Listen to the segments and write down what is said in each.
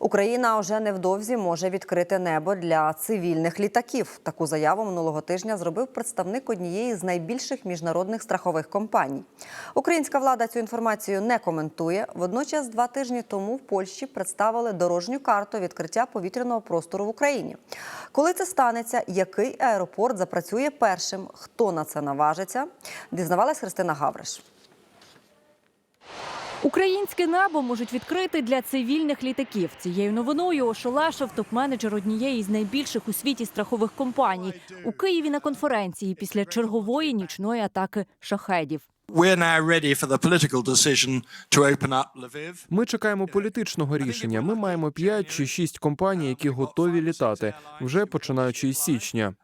Україна вже невдовзі може відкрити небо для цивільних літаків. Таку заяву минулого тижня зробив представник однієї з найбільших міжнародних страхових компаній. Українська влада цю інформацію не коментує. Водночас, два тижні тому в Польщі представили дорожню карту відкриття повітряного простору в Україні. Коли це станеться, який аеропорт запрацює першим, хто на це наважиться, дізнавалась Христина Гавриш. Українське небо можуть відкрити для цивільних літаків. Цією новиною ошелешив топ-менеджер однієї з найбільших у світі страхових компаній у Києві на конференції після чергової нічної атаки шахедів. We're now ready for the political decision to open up Lviv. Ми чекаємо політичного рішення. Ми маємо 5 чи 6 компаній, які готові літати вже починаючи із січня.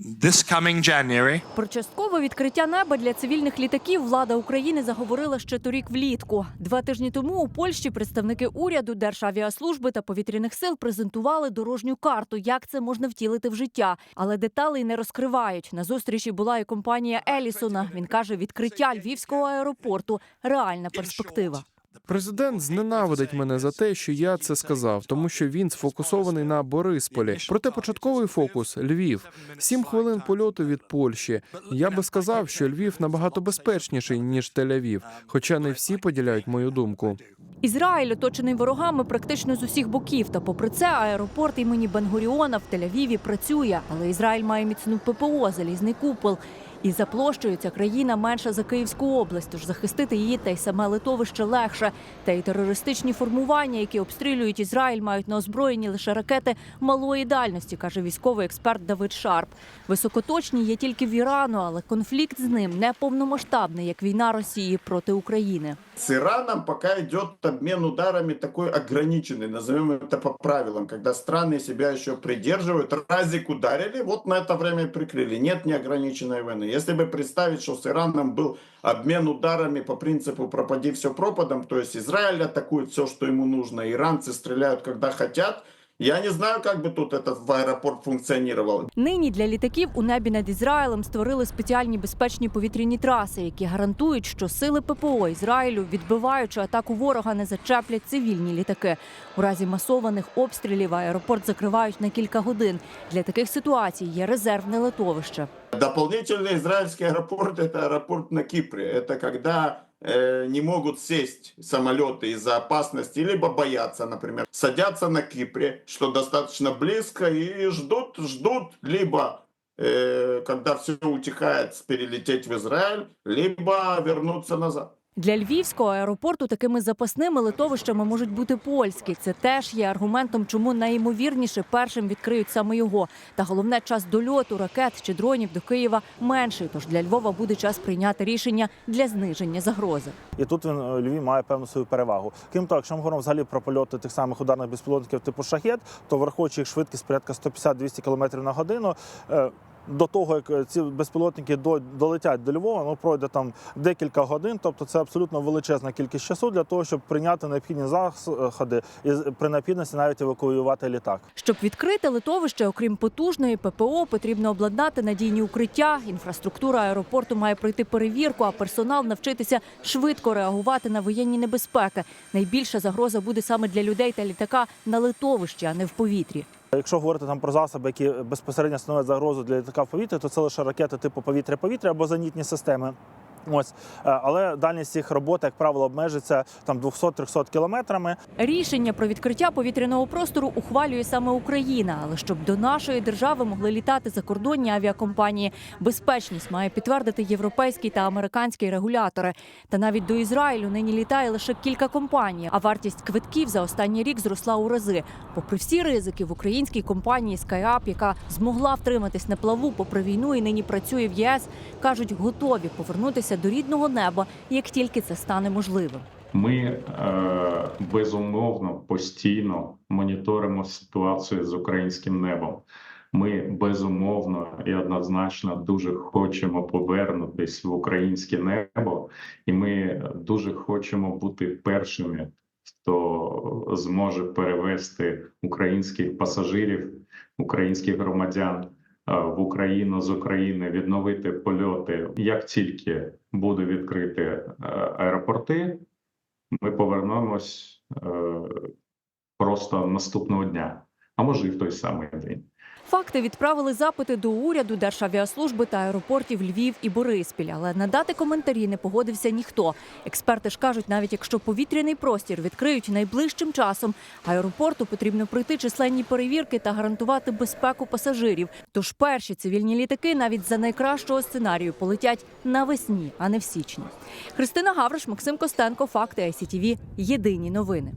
This coming January, Про часткове відкриття неба для цивільних літаків влада України заговорила ще торік влітку. Два тижні тому у Польщі представники уряду, Державіаслужби та повітряних сил презентували дорожню карту, як це можна втілити в життя. Але деталей не розкривають. На зустрічі була і компанія Елісона. Він каже, відкриття львівського аеропорту реальна перспектива. Президент зненавидить мене за те, що я це сказав, тому що він сфокусований на Борисполі. Проте початковий фокус Львів. Сім хвилин польоту від Польщі. Я би сказав, що Львів набагато безпечніший ніж Тель-Авів, хоча не всі поділяють мою думку. Ізраїль оточений ворогами практично з усіх боків. Та попри це, аеропорт імені Бенгуріона в Тель-Авіві працює. Але Ізраїль має міцну ППО, залізний купол. І за площею ця країна менша за Київську область, тож захистити її та й саме литовище легше. Та й терористичні формування, які обстрілюють Ізраїль, мають на озброєнні лише ракети малої дальності, каже військовий експерт Давид Шарп. Високоточні є тільки в Ірану, але конфлікт з ним не повномасштабний, як війна Росії проти України. С Ираном пока идет обмен ударами такой ограниченный, назовем это по правилам, когда страны себя еще придерживают. Разик ударили, вот на это время и прикрыли. Нет неограниченной войны. Если бы представить, что с Ираном был обмен ударами по принципу «пропади все пропадом», то есть Израиль атакует все, что ему нужно, иранцы стреляют, когда хотят, я не знаю, как бы тут этот в аэропорт функционировал. Нині для літаків у небі над Ізраїлем створили спеціальні безпечні повітряні траси, які гарантують, що сили ППО Ізраїлю, відбиваючи атаку ворога, не зачеплять цивільні літаки. У разі масованих обстрілів аеропорт закривають на кілька годин. Для таких ситуацій є резервне литовище. Дополнительный израильский аэропорт – это аэропорт на Кипре. Это когда э, не могут сесть самолеты из-за опасности, либо боятся, например, садятся на Кипре, что достаточно близко, и ждут, ждут, либо э, когда все утихает, перелететь в Израиль, либо вернуться назад. Для львівського аеропорту такими запасними литовищами можуть бути польські. Це теж є аргументом, чому найімовірніше першим відкриють саме його. Та головне час дольоту ракет чи дронів до Києва менший. Тож для Львова буде час прийняти рішення для зниження загрози. І тут він е, Львів має певну свою перевагу. Крім того, якщо ми говоримо взагалі про польоти тих самих ударних безпілотників типу шахет, то враховуючи їх швидкість порядка 150-200 км на годину. До того як е, ці безпілотники долетять до Львова, ну пройде там декілька годин. Тобто це абсолютно величезна кількість часу для того, щоб прийняти необхідні заходи і при необхідності навіть евакуювати літак. Щоб відкрити литовище, окрім потужної ППО, потрібно обладнати надійні укриття. Інфраструктура аеропорту має пройти перевірку, а персонал навчитися швидко реагувати на воєнні небезпеки. Найбільша загроза буде саме для людей та літака на литовищі, а не в повітрі. Якщо говорити там про засоби, які безпосередньо становлять загрозу для літака в повітрі, то це лише ракети типу повітря-повітря або зенітні системи. Ось, Е, але дальність їх роботи, як правило, обмежиться там 200-300 кілометрами. Рішення про відкриття повітряного простору ухвалює саме Україна. Але щоб до нашої держави могли літати закордонні авіакомпанії, безпечність має підтвердити європейський та американський регулятори. Та навіть до Ізраїлю нині літає лише кілька компаній, а вартість квитків за останній рік зросла у рази. Попри всі ризики, в українській компанії SkyUp, яка змогла втриматись на плаву попри війну і нині працює в ЄС, кажуть, готові повернутися до рідного неба, як тільки це стане можливим. Ми е, безумовно постійно моніторимо ситуацію з українським небом. Ми безумовно і однозначно дуже хочемо повернутись в українське небо, і ми дуже хочемо бути першими, хто зможе перевести українських пасажирів, українських громадян в Україну з України відновити польоти. Як тільки буде відкрити е, аеропорти, ми повернемось е, просто наступного дня, а може і в той самий день. Факти відправили запити до уряду, Державіаслужби та аеропортів Львів і Бориспіль, але надати коментарі не погодився ніхто. Експерти ж кажуть, навіть якщо повітряний простір відкриють найближчим часом, аеропорту потрібно пройти численні перевірки та гарантувати безпеку пасажирів. Тож перші цивільні літаки навіть за найкращого сценарію полетять навесні, а не в січні. Христина Гавриш, Максим Костенко, факти ICTV. Єдині новини.